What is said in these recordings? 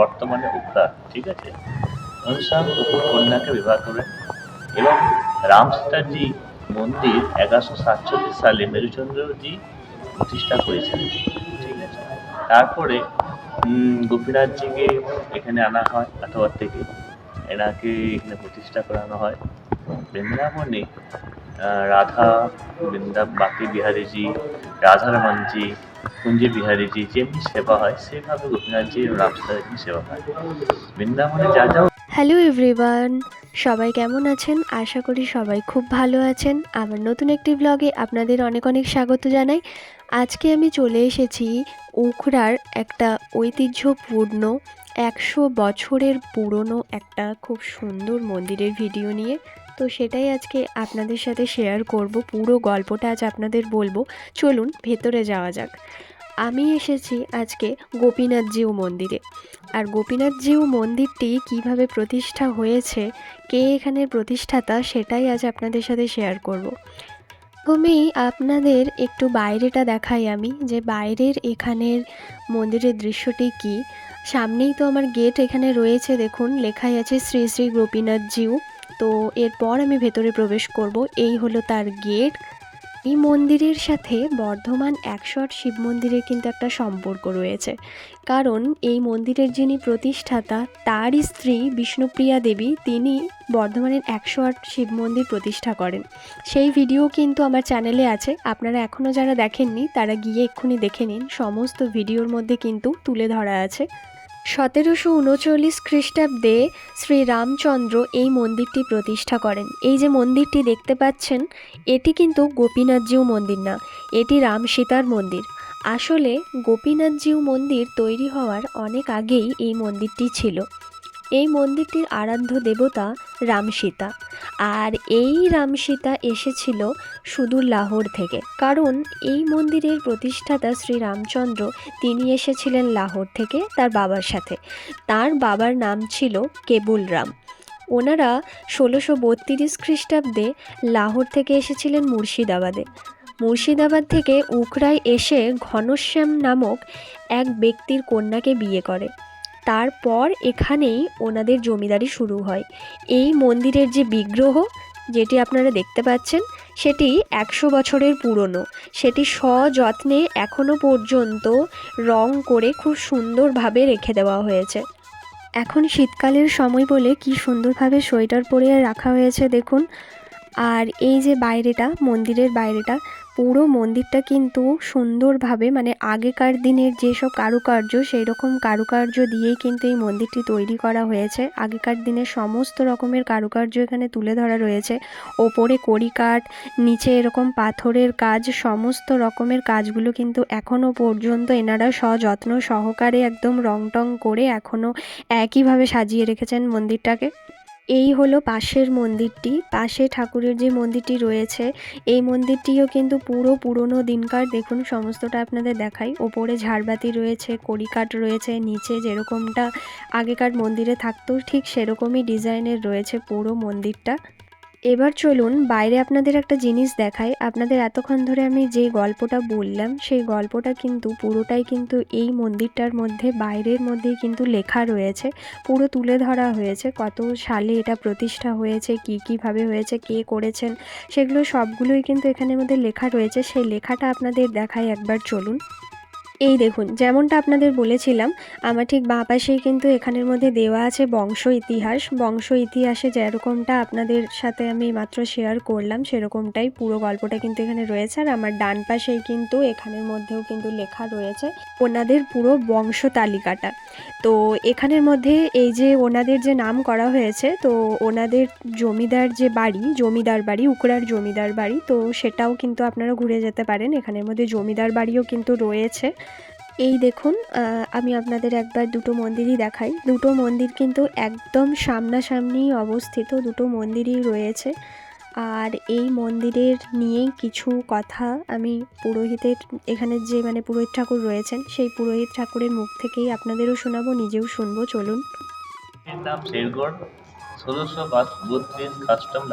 বর্তমানে উত্তর ঠিক আছে? ঘনশ্যাম কপুর কন্যাকে বিবাহ করেন এবং রাম সীতাজি মন্দির এগারোশো সাতচল্লিশ সালে মেরুচন্দ্রজি প্রতিষ্ঠা করেছিলেন, ঠিক আছে? তারপরে গোপীনাথজিকে এখানে আনা হয় আঠাবার থেকে এনাকে এখানে প্রতিষ্ঠা করানো হয়। বৃন্দাবনে রাধা, বৃন্দা, বাকি বিহারীজি রাধারমনজি কুঞ্জ বিহারীজি যেমনি সেবা হয়, সেভাবে গোপীনাথজি এবং রামসীতাজির সেবা হয় বৃন্দাবনে যা যা হ্যালো এভরিওয়ান, সবাই কেমন আছেন? আশা করি সবাই খুব ভালো আছেন। আমার নতুন একটি ব্লগে আপনাদের অনেক অনেক স্বাগত জানাই। আজকে আমি চলে এসেছি উখড়ার একটা ঐতিহ্যপূর্ণ একশো বছরের পুরনো একটা খুব সুন্দর মন্দিরের ভিডিও নিয়ে। তো সেটাই আজকে আপনাদের সাথে শেয়ার করব। পুরো গল্পটা আজ আপনাদের বলব। চলুন, ভেতরে যাওয়া যাক। আমি এসেছি আজকে গোপীনাথজিউ মন্দিরে। আর গোপীনাথজিউ মন্দিরটি কীভাবে প্রতিষ্ঠা হয়েছে, কে এখানের প্রতিষ্ঠাতা, সেটাই আজ আপনাদের সাথে শেয়ার করব। প্রথমেই আপনাদের একটু বাইরেটা দেখাই আমি, যে বাইরের এখানের মন্দিরের দৃশ্যটি কি। সামনেই তো আমার গেট এখানে রয়েছে, দেখুন, লেখাই আছে শ্রী শ্রী গোপীনাথজিউ তো এরপর আমি ভেতরে প্রবেশ করব। এই হলো তার গেট। এই মন্দিরের সাথে বর্ধমান একশো আট শিব মন্দিরের কিন্তু একটা সম্পর্ক রয়েছে। কারণ এই মন্দিরের যিনি প্রতিষ্ঠাতা, তারই স্ত্রী বিষ্ণুপ্রিয়া দেবী, তিনি বর্ধমানের একশো আট শিব মন্দির প্রতিষ্ঠা করেন। সেই ভিডিও কিন্তু আমার চ্যানেলে আছে। আপনারা এখনও যারা দেখেননি, তারা গিয়ে এক্ষুনি দেখে নিন। সমস্ত ভিডিওর মধ্যে কিন্তু তুলে ধরা আছে। সতেরোশো উনচল্লিশ খ্রিস্টাব্দে শ্রী রামচন্দ্র এই মন্দিরটি প্রতিষ্ঠা করেন। এই যে মন্দিরটি দেখতে পাচ্ছেন, এটি কিন্তু গোপীনাথজিউ মন্দির না, এটি রাম সীতার মন্দির। আসলে গোপীনাথজিউ মন্দির তৈরি হওয়ার অনেক আগেই এই মন্দিরটি ছিল। এই মন্দিরটির আরাধ্য দেবতা রাম সীতা। আর এই রাম সীতা এসেছিল সুদূর লাহোর থেকে। কারণ এই মন্দিরের প্রতিষ্ঠাতা শ্রী রামচন্দ্র, তিনি এসেছিলেন লাহোর থেকে তার বাবার সাথে। তার বাবার নাম ছিল কেবুল রাম। ওনারা ষোলোশো বত্রিশ খ্রিস্টাব্দে লাহোর থেকে এসেছিলেন মুর্শিদাবাদে। মুর্শিদাবাদ থেকে উখড়ায় এসে ঘনশ্যাম নামক এক ব্যক্তির কন্যাকে বিয়ে করে। তারপর এখানেই ওনাদের জমিদারি শুরু হয়। এই মন্দিরের যে বিগ্রহ, যেটি আপনারা দেখতে পাচ্ছেন, সেটি একশো বছরের পুরনো। সেটি সযত্নে এখনও পর্যন্ত রং করে খুব সুন্দরভাবে রেখে দেওয়া হয়েছে। এখন শীতকালের সময় বলে কি সুন্দরভাবে সোয়েটার পরে রাখা হয়েছে দেখুন। আর এই যে বাইরেটা, মন্দিরের বাইরেটা, পুরো মন্দিরটা কিন্তু সুন্দরভাবে মানে আগেকার দিনের যেসব কারুকার্য সেই রকম কারুকার্য দিয়েই কিন্তু এই মন্দিরটি তৈরি করা হয়েছে। আগেকার দিনের সমস্ত রকমের কারুকার্য এখানে তুলে ধরা রয়েছে। ওপরে কড়িকাঠ, নিচে এরকম পাথরের কাজ, সমস্ত রকমের কাজগুলো কিন্তু এখনও পর্যন্ত এনারা সযত্ন সহকারে একদম রং টং করে এখনও একইভাবে সাজিয়ে রেখেছেন মন্দিরটাকে। এই হলো পাশের মন্দিরটি, পাশে ঠাকুরের যে মন্দিরটি রয়েছে, এই মন্দিরটিও কিন্তু পুরো পুরনো দিনকার। দেখুন, সমস্তটা আপনাদের দেখাই। ওপরে ঝাড়বাতি রয়েছে, কড়িকাঠ রয়েছে, নিচে যেরকমটা আগেকার মন্দিরে থাকতো, ঠিক সেরকমই ডিজাইনের রয়েছে পুরো মন্দিরটা। এবার চলুন বাইরে আপনাদের একটা জিনিস দেখাই। আপনাদের এতক্ষণ ধরে আমি যে গল্পটা বললাম, সেই গল্পটা কিন্তু পুরোটাই কিন্তু এই মন্দিরটার মধ্যে, বাইরের মধ্যেই কিন্তু লেখা রয়েছে। পুরো তুলে ধরা হয়েছে। কত সালে এটা প্রতিষ্ঠা হয়েছে, কি কীভাবে হয়েছে, কে করেছেন, সেগুলো সবগুলোই কিন্তু এখানের মধ্যে লেখা রয়েছে। সেই লেখাটা আপনাদের দেখাই একবার চলুন। এই দেখুন, যেমনটা আপনাদের বলেছিলাম, আমার ঠিক বাঁ পাশেই কিন্তু এখানের মধ্যে দেওয়া আছে বংশ ইতিহাস। বংশ ইতিহাসে যেরকমটা আপনাদের সাথে আমি মাত্র শেয়ার করলাম, সেরকমটাই পুরো গল্পটা কিন্তু এখানে রয়েছে। আর আমার ডান পাশেই কিন্তু এখানের মধ্যেও কিন্তু লেখা রয়েছে ওনাদের পুরো বংশ তালিকাটা। তো এখানের মধ্যে এই যে ওনাদের যে নাম করা হয়েছে, তো ওনাদের জমিদার যে বাড়ি, জমিদার বাড়ি উকড়ার জমিদার বাড়ি, তো সেটাও কিন্তু আপনারা ঘুরে যেতে পারেন। এখানের মধ্যে জমিদার বাড়িও কিন্তু রয়েছে। এই দেখুন আমি আপনাদের একবার দুটো মন্দিরই দেখাই। দুটো মন্দির কিন্তু একদম সামনাসামনি অবস্থিত, দুটো মন্দিরই রয়েছে। আর এই মন্দিরের নিয়েই কিছু কথা আমি পুরোহিতের এখানে যে মানে পুরোহিত ঠাকুর রয়েছেন, সেই পুরোহিত ঠাকুরের মুখ থেকেই আপনাদেরও শোনাবো, নিজেও শুনব। চলুন। নাম শেরগড়। বত্রিশ কাস্টম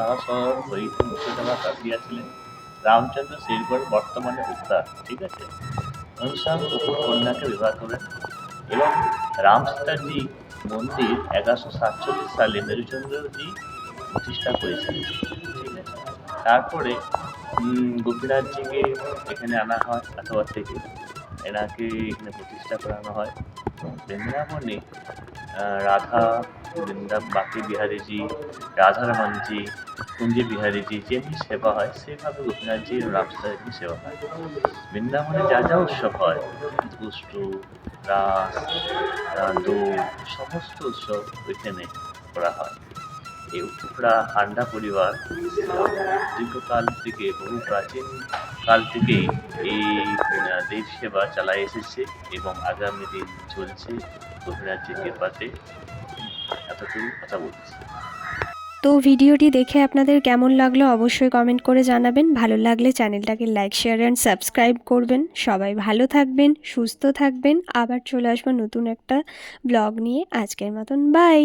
রামচন্দ্র শেরগড় বর্তমানে উত্তর ঠিক আছে? ঘনশ্যাম কপুর কন্যাকে বিবাহ করেন এবং রামসীতাজি মন্দির এগারোশো সাতচল্লিশ সালে মেরুচন্দ্রজি প্রতিষ্ঠা করেছিলেন। ঠিক আছে? তারপরে গোপীনাথজিকে এখানে আনা হয় আথাবাদ থেকে এনাকে এখানে প্রতিষ্ঠা করানো হয়। বৃন্দাবনে রাধা বৃন্দা বাকি বিহারীজি রাধারমনজি কুঞ্জ বিহারীজি যেমনি সেবা হয় সেভাবে গোপীনাথজি এবং রামসীতাজির সেবা হয়। বৃন্দাবনে যা যা উৎসব হয় দুষ্টু রাস আহ, সমস্ত উৎসব ওইখানে করা হয়। এই উত্তরা হান্ডা পরিবার দীর্ঘকাল থেকে বহু প্রাচীন কাল থেকেই এই দেব সেবা চালায় এসেছে এবং আগামী দিন চলছে গোপীনাথজির কৃপাতে কথা বলছি। তো ভিডিওটি দেখে আপনাদের কেমন লাগল অবশ্যই কমেন্ট করে জানাবেন। ভালো লাগলে চ্যানেলটাকে লাইক শেয়ার অ্যান্ড সাবস্ক্রাইব করবেন। সবাই ভালো থাকবেন, সুস্থ থাকবেন। আবার চলে আসব নতুন একটা ব্লগ নিয়ে। আজকের মতন বাই